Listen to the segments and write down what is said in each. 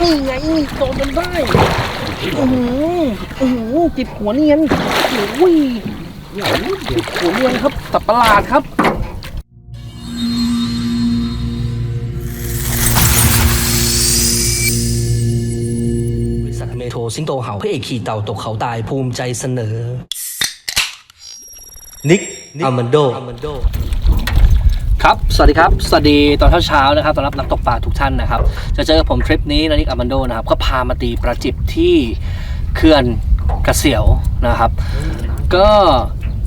นี่ไงโดนมันได้โอ้โหโอ้โหจิบหัวเนียนโอ้ยจิบหัวเนียนครับสับประหลาดครับบริษัทเมโทรสิงโตเห่าพระเอกขี่เต่าตกเขาตายภูมิใจเสนอ นิกอามันโด ครับ สวัสดีครับ สวัสดีตอนเช้าๆนะครับสำหรับนักตกปลาทุกท่านนะครับ จะเจอกับผมทริปนี้นานิกอามันโดนะครับ ก็พามาตีประจิบที่เขื่อนกระเสียวนะครับ ก็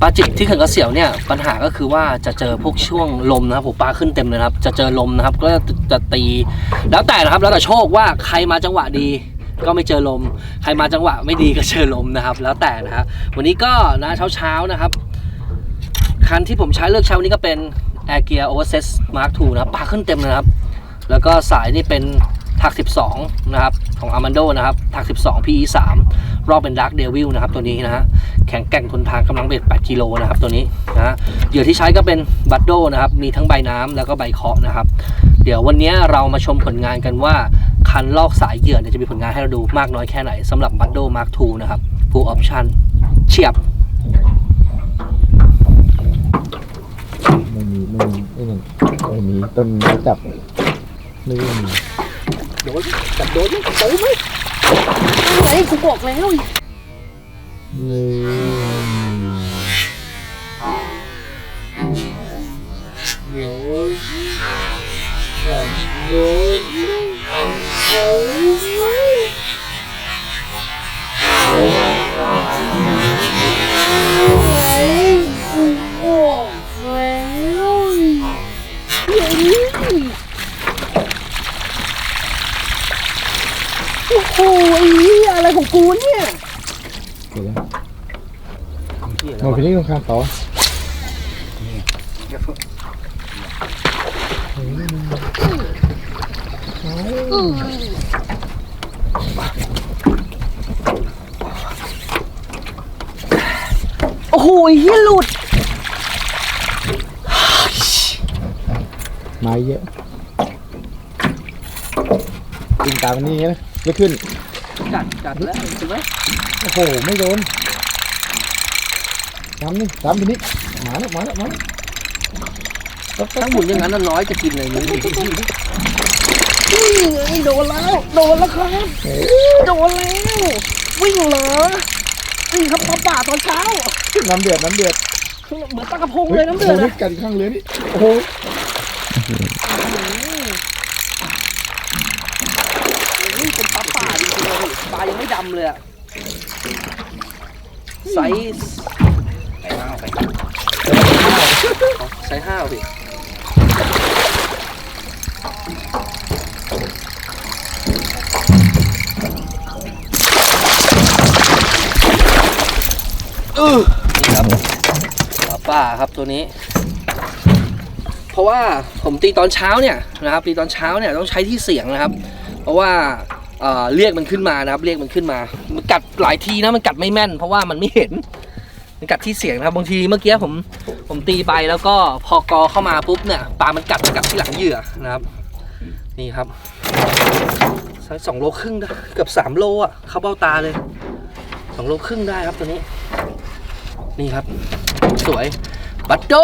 ปลาจิบที่เขื่อนกระเสียวเนี่ยปัญหาก็คือว่าจะเจอพวกช่วงลมนะครับผมปลาขึ้นเต็มเลยนะครับ จะเจอลมนะครับ ก็จะตีแล้วแต่นะครับแล้วแต่โชคว่าใครมาจังหวะดีก็ไม่เจอลม ใครมาจังหวะไม่ดีก็เจอลมนะครับ แล้วแต่นะครับวันนี้ก็นะเช้าๆนะครับคันที่ผมใช้เลือกใช้วันนี้ก็เป็น Air Gear Oversize Mark II นะครับปลาขึ้นเต็มเลยครับ แล้วก็สายนี่เป็นถัก 12 นะครับ ของ Armando นะครับ ถัก 12 PE 3รอบเป็น Dark Devil นะครับ ตัวนี้นะฮะ แข็งแกร่งทนทานกำลังเบ็ด8กิโลนะครับ ตัวนี้นะเหยื่อที่ใช้ก็เป็นบัตโดนะครับ มีทั้งใบน้ำแล้วก็ใบเคาะนะครับ เดี๋ยววันนี้เรามาชมผลงานกันว่า คันลอกสายเหยื่อเนี่ยจะมีผลงานให้เราดูมากน้อยแค่ไหนสำหรับบัตโด Mark II นะครับ Full Option เฉียบ ไม่มีไม่มีต้นไม้จับไม่มีโดนจับโดนไหมโดนไหมอะไรกูบอกแล้ว หนึ่ง ดไปนี่ตรงข้ามต่อโอ้โหไอ้เหี้ยหลุดไม้เยอะติงตามอันนี้นะไม่ขึ้นกัดกัดแล้วถูกไหมโอ้โห ไม่โดน ทำนี่ทำทีนี้มาแล้วมาแล้วมาแล้วปั๊บปั๊บถ้าหมุนอย่างนั้นน่ะน้อยจะกินเลยนี่นี่ไงโดนแล้ว โดนแล้วครับเอ้ยโดนแล้ววิ่งเหรอวิ่งครับปลาป่าตอนเช้า น้ำเดือดน้ำเดือดเหมือนปลากระพงเลยน้ำเดือดโอ้โหนะนี่กัดข้างเรือนี่โอ้โหนี่เป็นปลาป่าจริงๆเลยปลายังไม่ดำเลยอะไซส์ ไซส์ห้าไปไซส์ห้าพี่เออนี่ครับปลาป่าครับตัวนี้ เพราะว่าผมตีตอนเช้าเนี่ยนะครับตีตอนเช้าเนี่ยต้องใช้ที่เสียงนะครับ เพราะว่าเอ่อเรียกมันขึ้นมานะครับ เรียกมันขึ้นมา มันกัดหลายทีนะมันกัดไม่แม่น เพราะว่ามันไม่เห็น มันกัดที่เสียงนะครับบางทีเมื่อกี้ผมผมตีไปแล้วก็พอกอเข้ามาปุ๊บเนี่ยปลามันกัดกัดที่หลังเหยื่อนะครับ นี่ครับไซส์สองโลครึ่งได้เกือบสามโลอะเข้าเบ้าตาเลยสองโลครึ่งได้ครับตัวนี้ นี่ครับ สวยบัตโด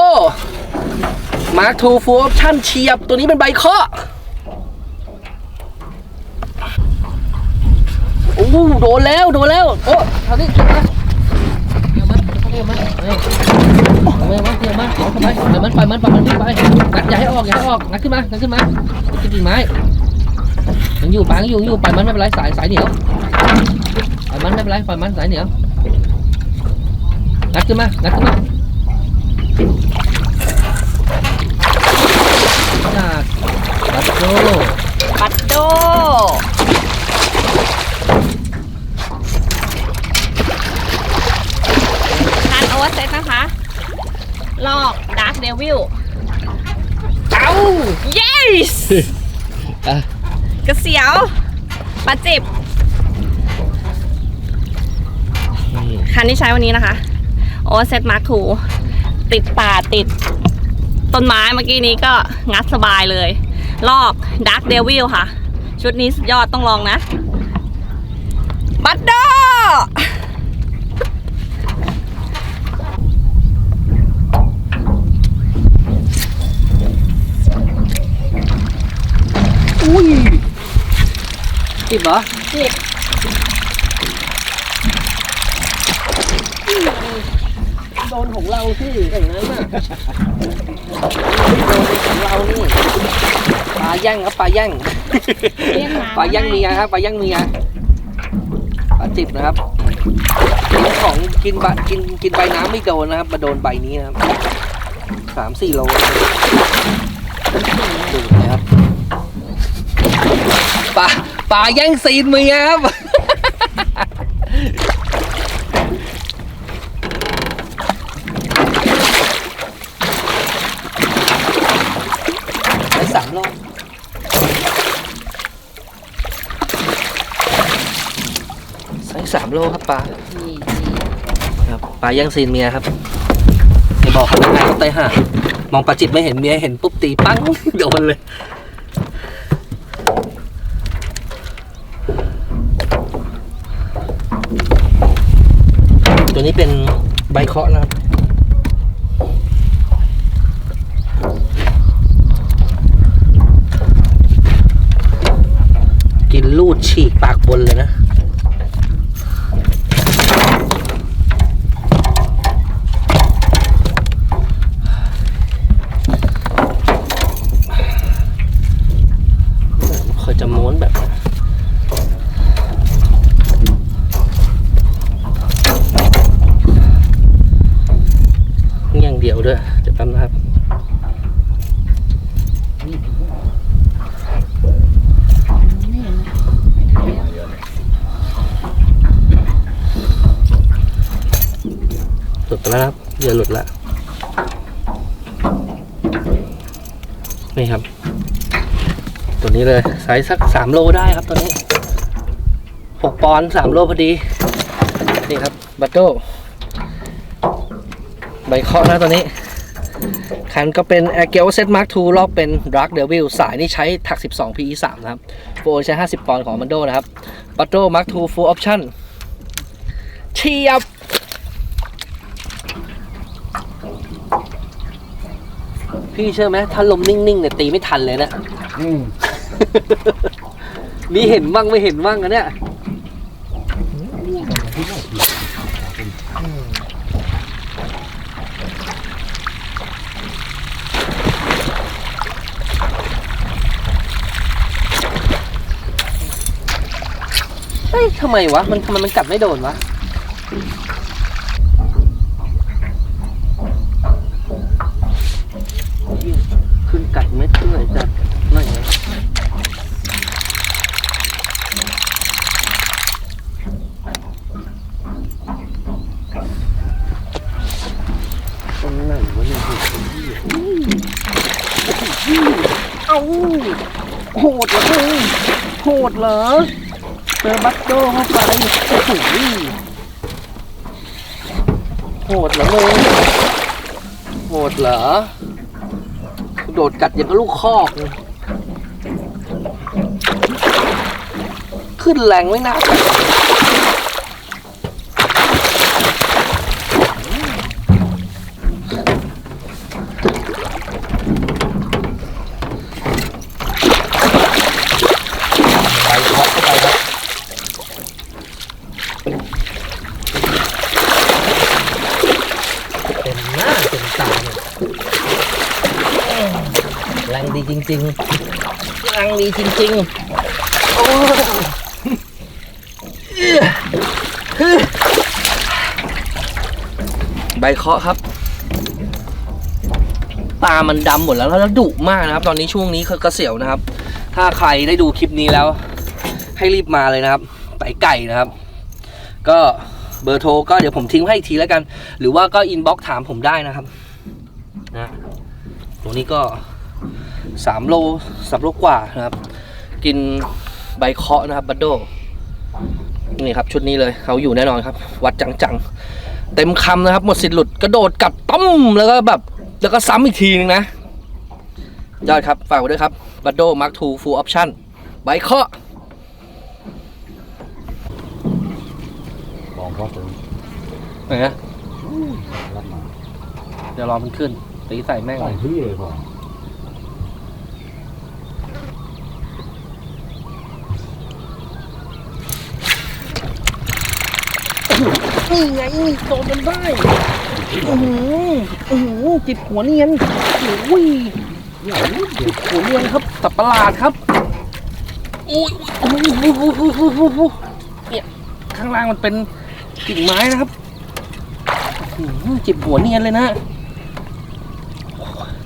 มาร์คทูฟูออปชั่นเฉียบตัวนี้เป็นใบเคาะโอ้โหโดนแล้วโดนแล้วโอ้ทำนี่าเก็บมา เก็บมาเฮ้ยเอาไปมาเก็บมาเอาทำไมเดี๋ยวมันปล่อยมันปล่อยมันวิ่งไปงัดอย่าให้ออกอย่าให้ออกงัดขึ้นมางัดขึ้นมาขึ้นกิ่งไม้ยังอยู่ปางอยู่อยู่ปล่อยมันไม่เป็นไรสายสายเหนียวปล่อยมันไม่เป็นไรปล่อยมันสายเหนียวงัดขึ้นมางัดขึ้นมางัดบัตโดปัดโดทานโอเวอร์เซตนะคะ ลอกดาร์ d เดวิลเอ้า yes อะกระเสียวปลาจิบคันที่ใช้วันนี้นะคะ โอเวอร์เซตมาร์คทูติดป่าติด ต้นไม้เมื่อกี้นี้ก็งัดสบายเลย ลอกดาร์ d เดวิลค่ะ ชุดนี้สุดยอดต้องลองนะ บัตเดอร์ อุ้ยติดเหรอติดโดนของเราที่อย่างนั้นน่ะโดนของเรานี่ปลาย่างครับปลาย่างเรียกมาปลาย่างเมียครับปลาย่างเมียปลาจิบนะครับกินของกินใบกินกินใบน้ำไม่โดนนะครับมาโดนใบนี้นะครับสามสี่โล ปลาแย่งซีนเมียครับได้สามโลไซส์สามโลครับปลาครับปลาย่างซีนเมียครับอย่าบอกเขาง่ายๆเขาไตห่ามองปลาจิบไม่เห็นเมียเห็นปุ๊บตีปั้ง โดนเลย นี้เป็นใบเคาะนะครับ กินลูดฉีกปากบนเลยนะ เคยจะม้วนแบบ อย่างเดียวด้วย เดี๋ยวแป๊บนะครับ หลุดไป แล้วครับเหยื่อหลุดล้วนี่ครับ ตัวนี้เลยไซส์สักสามโลได้ครับตัวนี้หกปอนด์สามโลพอดี นี่ครับบัตโต้ใบเคาะนะตัวนี้คันก็เป็น a g e l Set Mark II รอบเป็น Dark Devil สายนี่ใช้ถัก 12 PE 3นะครับโฟใช้ 50 ปอนด์ของมันโดนะครับบัตโต้ Mark II Full Option เชียบ พี่เชื่อไหมถ้าลมนิ่งๆเนี่ยตีไม่ทันเลยนะมีเห็นบ้างไม่เห็นบ้างอะเนี่ยเฮ้ยทำไมวะ มันทำไมมันกัดไม่โดนวะ ขึ้นกัดเม็ดขึ้นเลยจัดไม่ไงตรงไหนวะเนี่ยเอาโหดเหรอมึง โหดเหรอเจอบัตโดเข้าไปโอ้โหโหดเหรอมึงโหดเหรอ โดดกัดอย่างกับลูกคอกเลยขึ้นแรงไม่น่ากัดไปเคาะเข้าไปครับเต็มหน้าเต็มตาเลย แรงดีจริงๆแรงดีจริงๆโอ้ใบเคาะครับตามันดำหมดแล้วแล้วดุมากนะครับ ตอนนี้ช่วงนี้คือกระเสียวนะครับ ถ้าใครได้ดูคลิปนี้แล้ว ให้รีบมาเลยนะครับไต่ไก่นะครับ ก็เบอร์โทรก็เดี๋ยวผมทิ้งให้อีกทีแล้วกัน หรือว่าก็อินบ็อกถามผมได้นะครับนะตัวนี้ก็ สามโลสามโลกว่านะครับ กินใบเคาะนะครับบัดโดนี่ครับชุดนี้เลยเขาอยู่แน่นอนครับ วัดจังๆ เต็มคำนะครับ หมดสิทธิ์หลุดกระโดดกัดต้มแล้วก็แบบแล้วก็ซ้ำอีกทีนึงนะยอดครับ ฝากไว้ด้วยครับบัดโดมาร์คทูฟูลออปชั่นใบเคาะบอกพ่อถึงไหนอะรับมาเดี๋ยวรอมันขึ้นตีใส่แม่ง ใส่เลยที่เลยพ่อ นี่ไงโดนจนได้โอ้โหโอ้โหจิตหัวเนียนโอ้ยจิตหัวเนียนครับสับประหลาดครับโอ้ยโอ้ยโอ้ยโอ้ยโอ้ยโอ้ยโอ้ยเนี่ยข้างล่างมันเป็นกิ่งไม้นะครับจิตหัวเนียนเลยนะ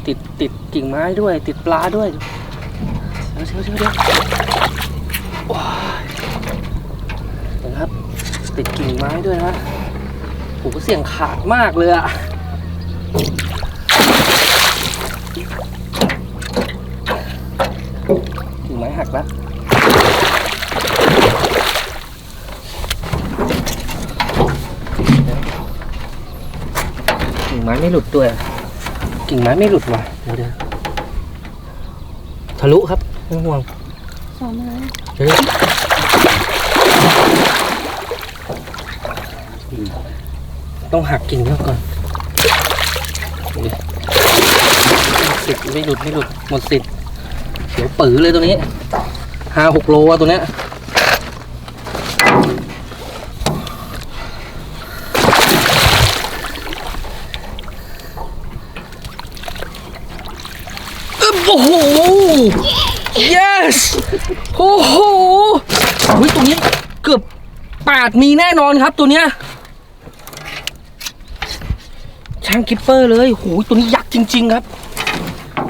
ติดติดกิ่งไม้ด้วย ติดปลาด้วยเดี๋ยวเดี๋ยวเดี๋ยว ติดกิ่งไม้ด้วยนะโอ้โหเสียงขาดมากเลยอะกิ่งไม้หักแล้วกิ่งไม้ไม่หลุดด้วยอะกิ่งไม้ไม่หลุดว่ะเดี๋ยวเดี๋ยวทะลุครับไม่ต้องห่วงสองเลยเดี๋ยว ต้องหักกิ่งเยอะก่อนสิทธิ์ไม่หลุดไม่หลุดหมดสิทธิ์เดี๋ยวปือเลยตัวนี้ห้าหกโลอะตัวเนี้ยโอ้โห yes โอ้โหอุ๊ยตัวนี้เกือบปาดมีแน่นอนครับตัวเนี้ย ช่างกิปเปอร์เลยโหตัวนี้ยักษ์จริง ๆ ครับ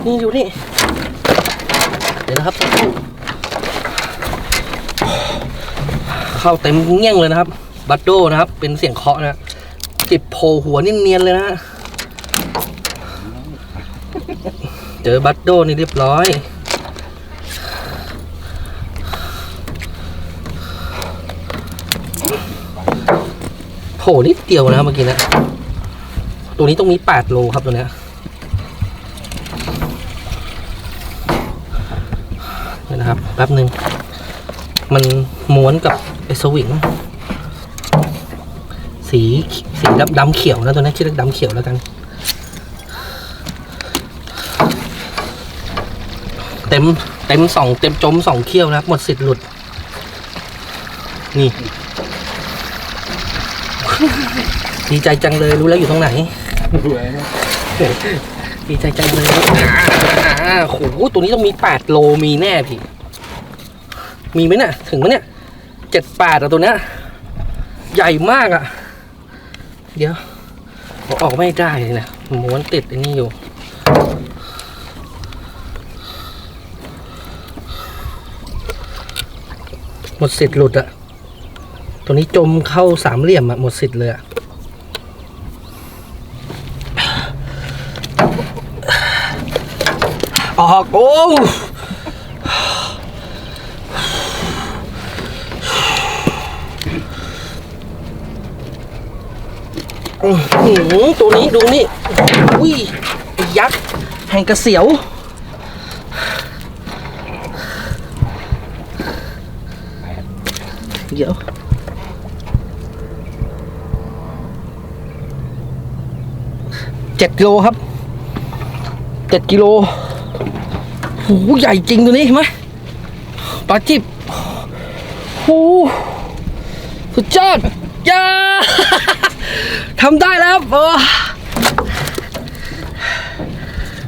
นี่ดูนี่ เดี๋ยวนะครับ เข้าเต็มเงี้ยงเลยนะครับ บัตโดนะครับ เป็นเสียงเคาะนะจิบโผล่หัวเนียนๆเลยนะ เจอบัตโดนี่เรียบร้อยโหนิดเดียวนะครับเมื่อกี้นะ ตัวนี้ต้องมีแปดโลครับตัวเนี้ยเดี๋ยวนะครับแป๊บหนึ่งมันม้วนกับไอสวิงสีสีดำดำเขียวนะตัวนี้ชื่อดำเขียวแล้วกัน เต็มเต็มสองเต็มจมสองเขี้ยวนะครับหมดสิทธิ์หลุด นี่ ดีใจจังเลยรู้แล้วอยู่ตรงไหน ดีใจใจเลยอ่าโหตัวนี้ต้องมีแปดโลมีแน่พี่ มีไหมเนี่ย ถึงไหมเนี่ยเจ็ดแปดอะตัวเนี้ยใหญ่มากอะเดี๋ยวอออกไม่ได้เลยนะม้วนติดอันนี้อยู่หมดสิทธิ์หลุดอะตัวนี้จมเข้าสามเหลี่ยมอะหมดสิทธิ์เลยอะ ออกโอ้อื้อหือตัวนี้ดูนี่อุ้ยยักษ์แห่งกระเสียว เดี๋ยว เจ็ดกิโลครับ เจ็ดกิโล หใหญ่จริงตัวนี้เห็นไหมปลาจิบโหสุดยอดย่าทำได้แล้วบอ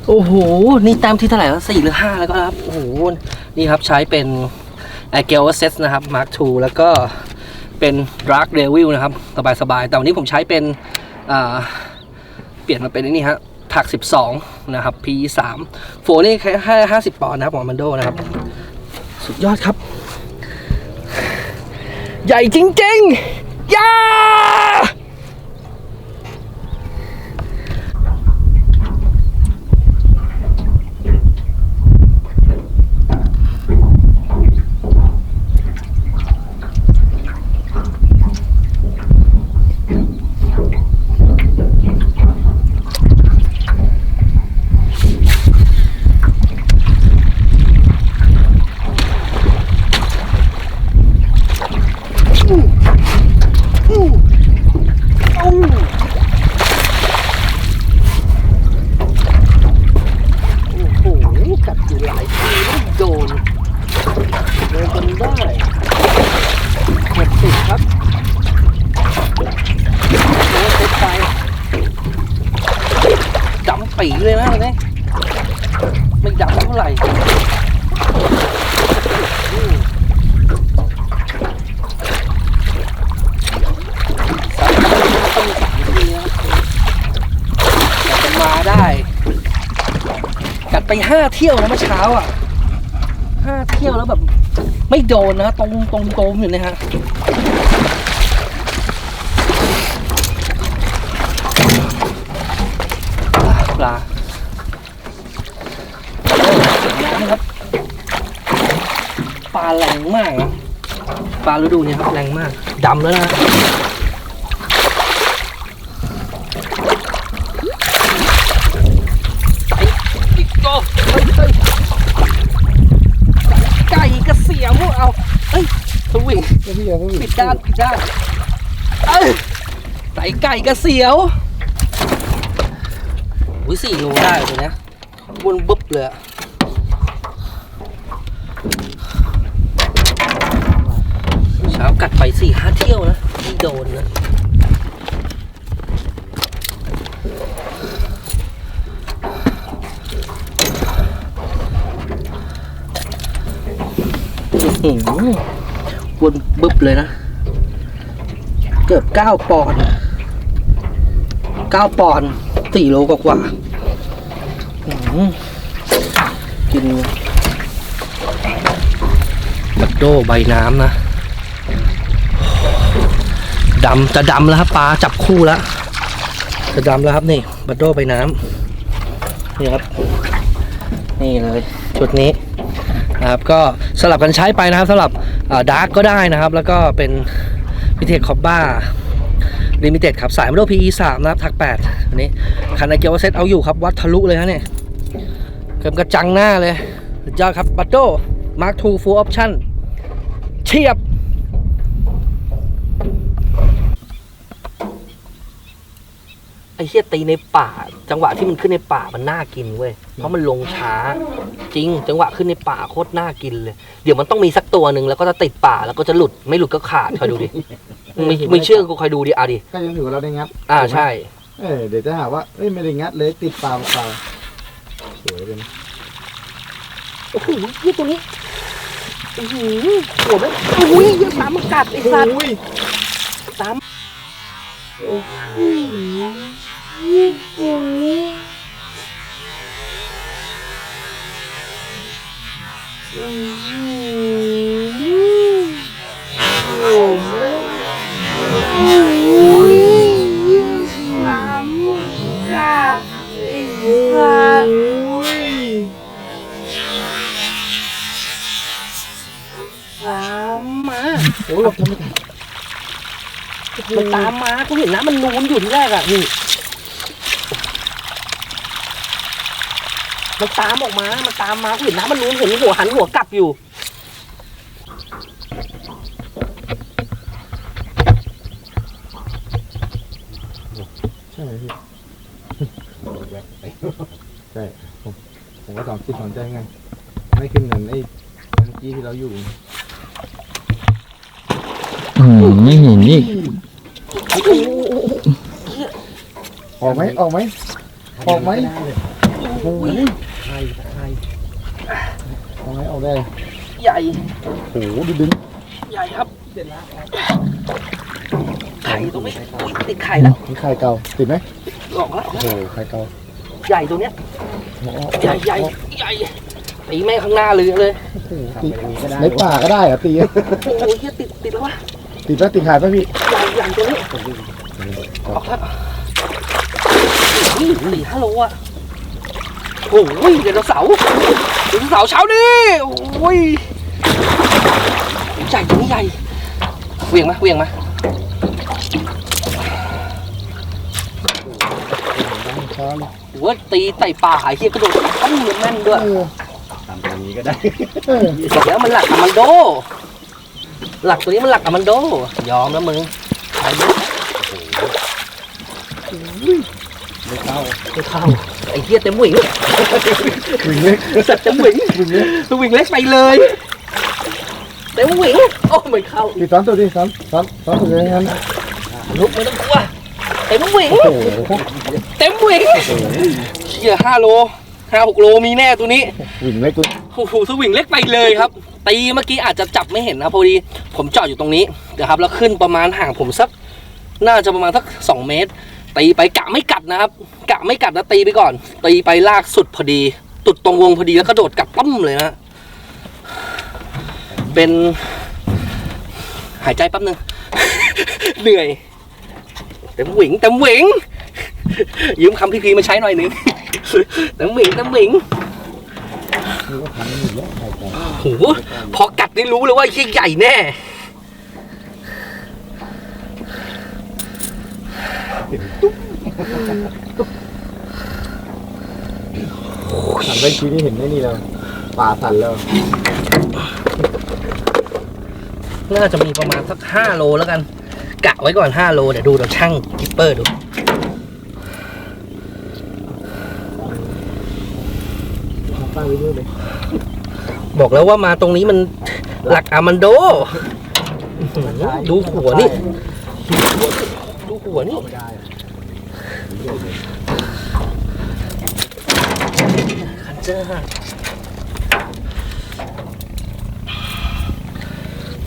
โอ้โห นี่แต้มที่เท่าไหร่แล้วสี่หรือห้าแล้วก็ครับ โอ้โห นี่ครับใช้เป็น a g e l s e t นะครับ Mark II แล้วก็เป็น Dark Devil นะครับ สบายๆ แต่วันนี้ผมใช้เป็นเปลี่ยนมาเป็นนี่ฮะถัก 12 นะครับ P 3 โฟนี่แค่ 50 ปอนด์นะครับของมันโดนะครับ สุดยอดครับ ใหญ่จริงๆย่า ไปห้าเที่ยวนะเมื่อเช้าอะห้าเที่ยวแล้วแบบ ไม่โดนนะตรงตรงโตมอยู่นะฮะปลาน้ำครับปลาแรงมากนะปลาฤดูนี้ครับแรงมากดำแล้วนะ อีกโก้เฮ้ยเฮ้ยไก่กระเสียมเอาเฮ้ย สวิงก็พี่เอาก็ปิดด้านปิดด้านเอ้ยใส่ไก่กระเสียวอุ้ยสี่โลได้ตัวเนี้ยวนบึ๊บเลยอะเช้ากัดไปสี่ห้าเที่ยวนะไม่โดนนะอื้อหื อวนบึ๊บเลยนะ เกือบเก้าปอนด์เก้าปอนด์สี่โลกว่าๆอื้อหือกินบัดโดใบน้ำนะดำจะดำแล้วครับปลาจับคู่แล้วจะดำแล้วครับนี่ บัดโดใบน้ำนี่ครับ นี่เลย ชุดนี้นะครับก็สลับกันใช้ไปนะครับสำหรับ ดาร์กก็ได้นะครับ แล้วก็เป็นพิเทคคอบบ้าลิมิเต็ดครับ สายมาโด PE 3นะครับ ทักแปดอันนี้คันไอเกียวเซตเอาอยู่ครับ วัดทะลุเลยฮะเนี่ยเกือบกระจังหน้าเลยสุดยอดครับบัตโดมาร์คทูฟูลออปชั่นเทียบ อ้เหี้ยตีในป่า จังหวะที่มันขึ้นในป่ามันน่ากินเว้ยเพราะมันลงช้า จริง จังหวะขึ้นในป่าโคตรน่ากินเลย เดี๋ยวมันต้องมีสักตัวหนึ่งแล้วก็จะติดป่าแล้วก็จะหลุดไม่หลุดก็ขาดคอยดูดิไม่ไม่เชื่อกูคอยดูดิอะดิก็ยังถือว่าเราได้งัดอ่าใช่ เออเดี๋ยวจะหาว่าเอ้ยไม่ได้งัดเลยติดปลาเปล่าสวยเลยนะโอ้โหยี่ตัวนี้โอ้โหหัวมันโอ้โหยี่ตามมันกัดไอ้สัตว์อุ้ยตามตามมาโอ้ยทำไม่ได้มันตามมากูเห็นนะมันนูนอยู่ที่แรกอะนี่ มันตามออกมา มันตามมากูเห็นนะมันนูนเห็นหัวหันหัวกลับอยู่ ใช่พี่ใช่ผมผมก็สองคิดสองใจไงไม่ขึ้นเหมือนไอ้เมื่อกี้ที่เราอยู่อืมไม่เห็นนี่ออกไหมออกไหมออกไหมโอ้ย ใครใคร ออก ไหมออกได้ ใหญ่ โอ้โหดูดึงใหญ่ครับไข่ตรงนี้อุ๊ยติดไข่แล้วมีไข่เก่าติดไหมออกแล้ว โอ้โหไข่เก่าใหญ่ตัวเนี้ยโอ้โหใหญ่ใหญ่ใหญ่ตีแม่งข้างหน้าเลยเลยติดในป่าก็ได้เหรอตีโอ้ยเฮียติดติดแล้ววะ ติดแล้วติดขายป่ะพี่ใหญ่ใหญ่ตัวนี้ออกแล้วนี่สี่ห้าโลอะ โอ้ยเดี๋ยวเราเสาร์เดี๋ยวเราเสาร์เช้านี้โอ้ยใหญ่ตัวนี้ใหญ่เหวียงมาเหวียงมาช้าเลยหรือว่าตีไต่ป่าหายเฮียกระโดดตั้งเงินแม่นด้วยเออทำตรงนี้ก็ได้เออบอกแล้วมันหลักอะมันโด หลักตัวนี้มันหลักอะมันโด ยอมแล้วมึงไปดิ ไม่เข้าไม่เข้าไอ้เหี้ยเต็มหวิงวิ่งเล็กสัตว์เต็มหวิงวิ่งเล็กหวิงเล็กไปเลยเต็มหวิงโอ้ไม่เข้าพี่ซ้อนตัวดิซ้อนซ้อนซ้อนตัวเลยงั้นลุกไม่ต้องกลัวเต็มหวิงโอ้โหเต็มหวิงเหี้ยห้าโลห้าหกโลมีแน่ตัวนี้วิ่งเล็กกูโอ้โหสวิงเล็กไปเลยครับ ตีเมื่อกี้อาจจะจับไม่เห็นนะพอดี ผมจอดอยู่ตรงนี้นะครับ แล้วขึ้นประมาณห่างผมสัก น่าจะประมาณสักสองเมตร ตีไปกะไม่กัดนะครับ กะไม่กัดนะตีไปก่อน ตีไปลากสุดพอดี ตุดตรงวงพอดีแล้วกระโดดกัดปั้มเลยนะ เป็นหายใจแป๊บนึง เหนื่อย เต็มหวิงเต็มหวิง ยืมคำพี่พีมาใช้หน่อยหนึงเต็มหวิงเต็มหวิงนี่ก็ทำอยู่แล้วใช่ใช่โหพอกัดนี่รู้เลยว่าใหญ่แน่ หันไปทีนี้เห็นได้นี่แล้วป่าสั่นแล้ว น่าจะมีประมาณสักห้าโลแล้วกัน กะไว้ก่อนห้าโลเดี๋ยวดูเดี๋ยวช่างกิปเปอร์ดูตั้งไว้ด้วยเลยบอกแล้วว่ามาตรงนี้มันหลักอามันโดอื้อหือดูหัวนี่ ดูหัวนี่ ไม่ได้อะคันเจอร์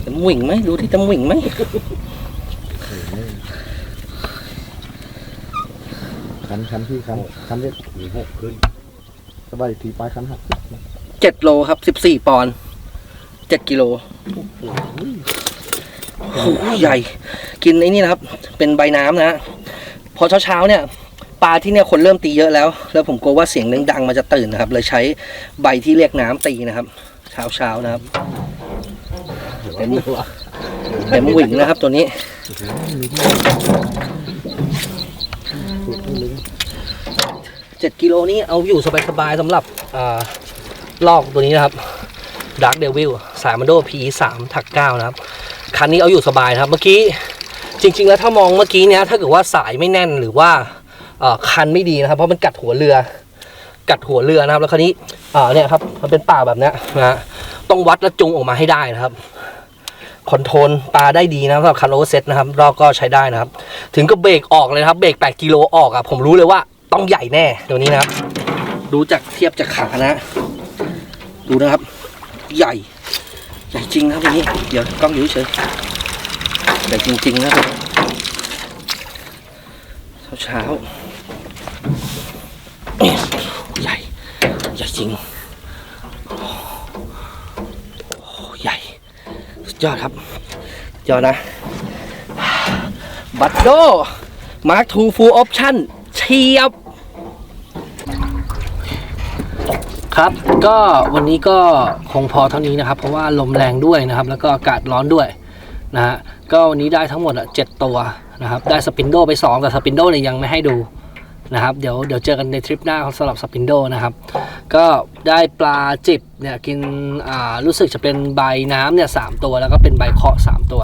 จำหวิ่งไหมดูที่จำหวิ่งไหมคันคันพี่คันคันเล็กหกขึ้นสบายทีปลายคันหักเจ็ดโลครับสิบสี่ปอนด์เจ็ดกิโลโอ้โหใหญ่ กินไอ้นี่นะครับ เป็นใบน้ำนะ พอเช้าๆเนี่ย ปลาที่เนี่ยคนเริ่มตีเยอะแล้ว แล้วผมกลัวว่าเสียงดังๆมันจะตื่นนะครับ เลยใช้ใบที่เรียกน้ำตีนะครับ เช้าๆนะครับเต็มเต็มหวิ่งนะครับตัวนี้เจ็ดกิโลนี้เอาอยู่สบายๆสำหรับอลอกตัวนี้นะครับ Dark Devil สายมันโด PE 3ถัก9นะครับ คันนี้เอาอยู่สบายนะครับ เมื่อกี้ จริง ๆ แล้วถ้ามองเมื่อกี้เนี้ยถ้าเกิดว่าสายไม่แน่นหรือว่า คันไม่ดีนะครับ เพราะมันกัดหัวเรือ กัดหัวเรือนะครับ แล้วคราวนี้เนี่ยครับ มันเป็นป่าแบบนี้นะฮะต้องวัดและจุงออกมาให้ได้นะครับคอนโทรลปลาได้ดีนะครับสำหรับคันโอเวอร์เซ็ตนะครับรอบก็ใช้ได้นะครับ ถึงกับเบรกออกเลยนะครับเบรก8กิโลออกอะผมรู้เลยว่าต้องใหญ่แน่ตัวนี้นะครับ ดูจากเทียบจากขานะ ดูนะครับ ใหญ่ ใหญ่จริงนะครับวันนี้ เดี๋ยวกล้องอยู่เฉยใหญ่จริงๆนะครับเช้าเช้าๆ ใหญ่ใหญ่จริงใหญ่สุดยอดครับยอดนะบัตโดมาร์คทูฟูลออปชั่นเชียบ ครับ ก็วันนี้ก็คงพอเท่านี้นะครับ เพราะว่าลมแรงด้วยนะครับ แล้วก็อากาศร้อนด้วยนะฮะก็วันนี้ได้ทั้งหมดอะเจ็ดตัวนะครับ ได้สปินโดไป 2 แต่สปินโดเนี่ยยังไม่ให้ดู นะครับ เดี๋ยวเดี๋ยวเจอกันในทริปหน้าสำหรับสปินโดนะครับ ก็ได้ปลาจิบเนี่ยกินอ่ารู้สึกจะเป็นใบน้ำเนี่ยสามตัวแล้วก็เป็นใบเคาะสามตัว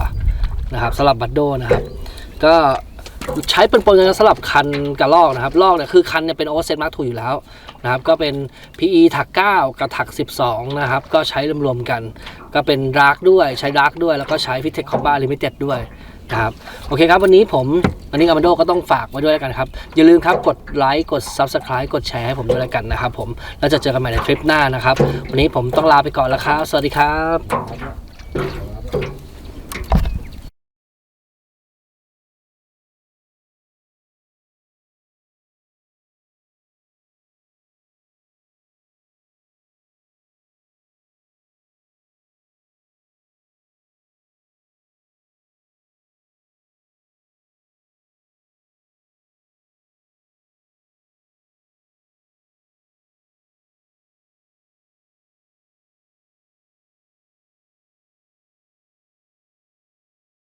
นะครับสำหรับบัตโดนะครับ ก็ใช้เป็นปนกันสำหรับคันกับลอกนะครับลอกเนี่ยคือคันเนี่ยเป็นโอเวอร์เซตมาร์ทูอยู่แล้วนะครับก็เป็น PE ถัก 9 กับถัก 12 นะครับก็ใช้รวมๆกัน ก็เป็นดาร์กด้วยใช้ดาร์กด้วยแล้วก็ใช้ฟิตเทคคอมบ้าลิมิเต็ดด้วย ครับโอเคครับวันนี้ผมวันนี้อามาโดก็ต้องฝากไว้ด้วยแล้วกันครับ อย่าลืมครับกดไลค์กด Subscribe กดแชร์ให้ผมด้วยแล้วกันนะครับผมแล้วจะเจอกันใหม่ในทริปหน้านะครับ วันนี้ผมต้องลาไปก่อนแล้วครับ สวัสดีครับ